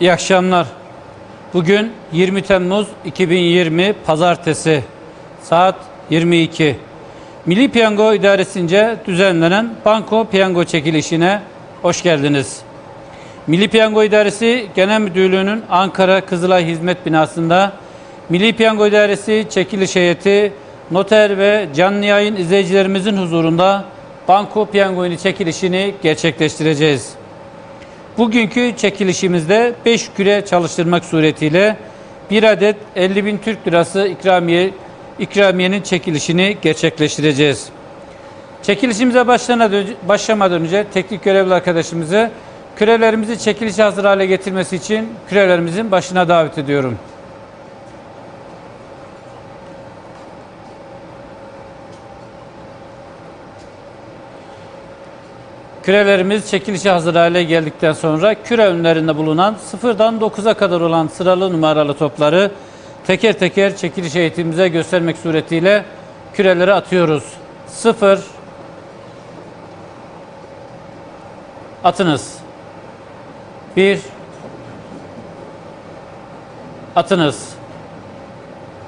İyi akşamlar. Bugün 20 Temmuz 2020 Pazartesi saat 22. Milli Piyango İdaresi'nce düzenlenen banko piyango çekilişine hoş geldiniz. Milli Piyango İdaresi Genel Müdürlüğü'nün Ankara Kızılay Hizmet Binası'nda Milli Piyango İdaresi çekiliş heyeti, noter ve canlı yayın izleyicilerimizin huzurunda banko piyango çekilişini gerçekleştireceğiz. Bugünkü çekilişimizde 5 küre çalıştırmak suretiyle bir adet 50 bin Türk lirası ikramiye, ikramiyenin çekilişini gerçekleştireceğiz. Çekilişimize başlamadan önce, teknik görevli arkadaşımızı kürelerimizi çekiliş hazır hale getirmesi için kürelerimizin başına davet ediyorum. Kürelerimiz çekilişe hazır hale geldikten sonra küre önlerinde bulunan sıfırdan 9'a kadar olan sıralı numaralı topları teker teker çekiliş eğitimimize göstermek suretiyle küreleri atıyoruz. 0 Atınız. 1 Atınız.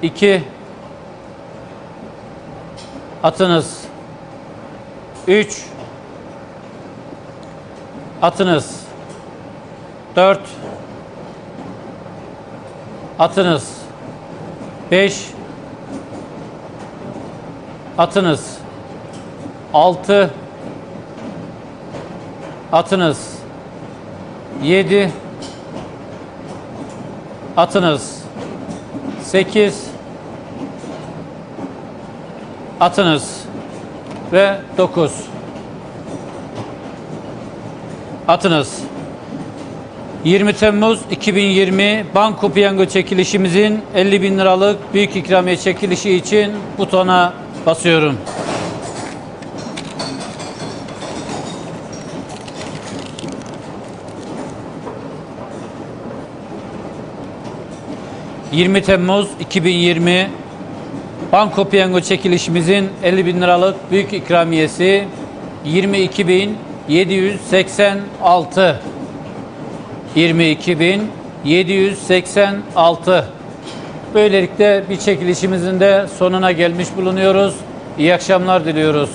2 Atınız. 3 Atınız. 4 Atınız. 5 Atınız. 6 Atınız. 7 Atınız. 8 Atınız. Ve 9 Atınız. 20 Temmuz 2020 Banko Piyango çekilişimizin 50 bin liralık büyük ikramiye çekilişi için butona basıyorum. ...20 Temmuz 2020 Banko Piyango çekilişimizin 50 bin liralık büyük ikramiyesi 22.786 22.786 Böylelikle bir çekilişimizin de sonuna gelmiş bulunuyoruz. İyi akşamlar diliyoruz.